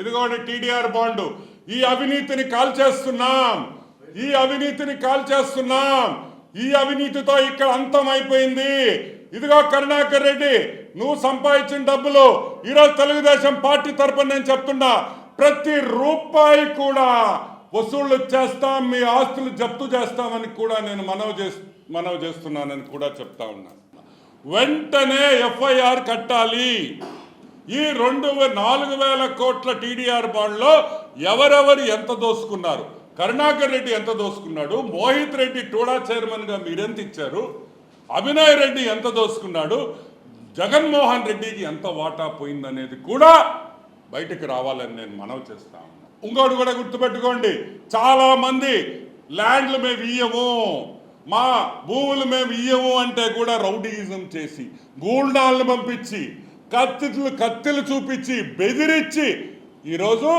ఇదిగోండి TDR bond. ఈ అవినీతిని కాల్చేస్తున్నాం. ఈ అవినీతిని కాల్చేస్తున్నాం. ఈ అవినీతితో ఇక్కడ అంతం అయిపోయింది. ఇదిగో కరుణాకర్ రెడ్డి నువ్వు సంపాదించిన డబ్బులు ఈరోజు తెలుగుదేశం పార్టీ తరపున నేను చెప్తున్నా ప్రతి రూపాయి కూడా వసూళ్ళు చేస్తాం మీ ఆస్తులు జప్తు చేస్తామని కూడా నేను మనవి చేస్తు మనవి చేస్తున్నానని కూడా చెప్తా ఉన్నాను వెంటనే ఎఫ్ఐఆర్ కట్టాలి. ఈ రెండు నాలుగు వేల కోట్ల టీడీఆర్ బాండ్లో ఎవరెవరు ఎంత దోసుకున్నారు? కరుణాకర్ రెడ్డి ఎంత దోసుకున్నాడు? మోహిత్ రెడ్డి టూడా చైర్మన్గా మీరెంత ఇచ్చారు? అభినయ్ రెడ్డి ఎంత దోసుకున్నాడు? జగన్మోహన్ రెడ్డికి ఎంత వాటా పోయిందనేది కూడా బయటకు రావాలని నేను మనవి చేస్తా ఉన్నా. ఇంకోటి కూడా గుర్తుపెట్టుకోండి. చాలా మంది ల్యాండ్లు మేము ఇయ్యము. మా భూములు మేము ఇయ్యము అంటే కూడా రౌడీయిజం చేసి గూల్డాలను పంపించి కత్తిలు కత్తిలు చూపించి బెదిరించి ఈరోజు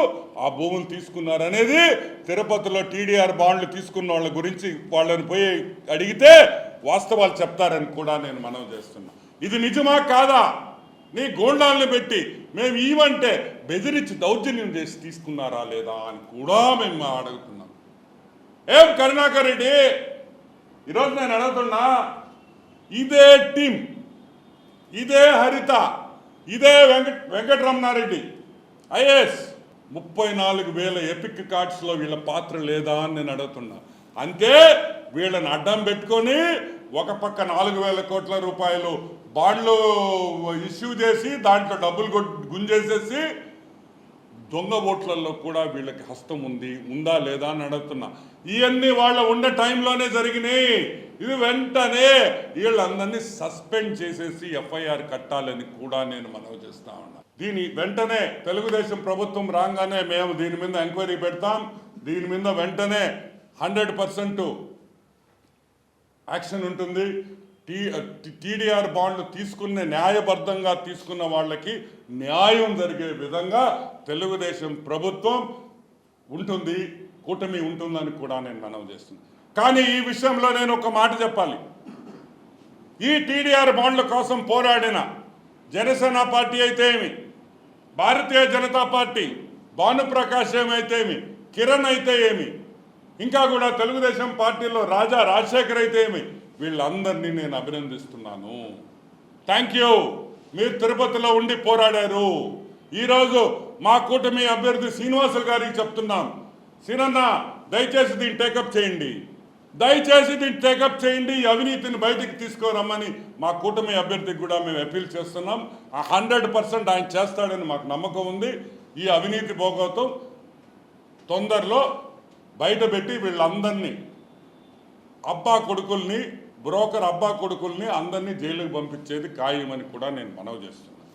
ఆ భూములు తీసుకున్నారనేది తిరుపతిలో టీడీఆర్ బాండ్లు తీసుకున్న వాళ్ళ గురించి వాళ్ళని పోయి అడిగితే వాస్తవాలు చెప్తారని కూడా నేను మనవి చేస్తున్నా. ఇది నిజమా కాదా? నీ గోండాలను పెట్టి మేము ఈవంటే బెదిరించి దౌర్జన్యం చేసి తీసుకున్నారా లేదా అని కూడా మేము అడుగుతున్నాం. ఏం కరుణాకర్ రెడ్డి? ఈరోజు నేను అడుగుతున్నా ఇదే టీం ఇదే హరిత ఇదే వెంకట వెంకటరమణారెడ్డి. ఐఏఎస్. ముప్పై నాలుగు వేల ఎపిక్ కార్డ్స్లో వీళ్ళ పాత్ర లేదా అని నేను అడుగుతున్నా. అంతే వీళ్ళని అడ్డం పెట్టుకొని ఒక పక్క నాలుగు వేల కోట్ల రూపాయలు బాండ్లు ఇష్యూ చేసి దాంట్లో డబ్బులు గుంజేసేసి దొంగ ఓట్లలో కూడా వీళ్ళకి హస్తం ఉంది ఉందా లేదా అని అడుగుతున్నా. ఇవన్నీ వాళ్ళ ఉన్న టైంలోనే జరిగినాయి. ఇది వెంటనే వీళ్ళందరినీ సస్పెండ్ చేసేసి ఎఫ్ఐఆర్ కట్టాలని కూడా నేను మనవి చేస్తా ఉన్నా. దీని వెంటనే తెలుగుదేశం ప్రభుత్వం రాగానే మేము దీని మీద ఎంక్వైరీ పెడతాం. దీని మీద వెంటనే హండ్రెడ్ పర్సెంట్ యాక్షన్ ఉంటుంది. టీ టీడీఆర్ బాండ్లు తీసుకునే న్యాయబద్ధంగా తీసుకున్న వాళ్ళకి న్యాయం జరిగే విధంగా తెలుగుదేశం ప్రభుత్వం ఉంటుంది కూటమి ఉంటుందని కూడా నేను మనం చేస్తున్నాను కానీ ఈ విషయంలో నేను ఒక మాట చెప్పాలి. ఈ టీడీఆర్ బాండ్ల కోసం పోరాడిన జనసేన పార్టీ అయితే ఏమి? భారతీయ జనతా పార్టీ భానుప్రకాష్ ఏమైతే ఏమి? కిరణ్ అయితే ఏమి? ఇంకా కూడా తెలుగుదేశం పార్టీలో రాజా రాజశేఖర్ అయితే ఏమి? వీళ్ళందరినీ నేను అభినందిస్తున్నాను. థ్యాంక్ యూ మీరు తిరుపతిలో ఉండి పోరాడారు. ఈరోజు మా కూటమి అభ్యర్థి శ్రీనివాసులు గారికి చెప్తున్నాం. సీనన్న దయచేసి దీన్ని టేకప్ చేయండి. దయచేసి దీన్ని టేకప్ చేయండి. అవినీతిని బయటికి తీసుకురమ్మని మా కూటమి అభ్యర్థికి కూడా మేము అపీల్ చేస్తున్నాం. ఆ హండ్రెడ్ పర్సెంట్ ఆయన చేస్తాడని మాకు నమ్మకం ఉంది. ఈ అవినీతి భోగవతం తొందరలో బయట పెట్టి వీళ్ళందరినీ అబ్బా కొడుకుల్ని బ్రోకర్ అబ్బా కొడుకుల్ని అందరినీ జైలుకి పంపించేది ఖాయమని కూడా నేను మనవి చేస్తున్నాను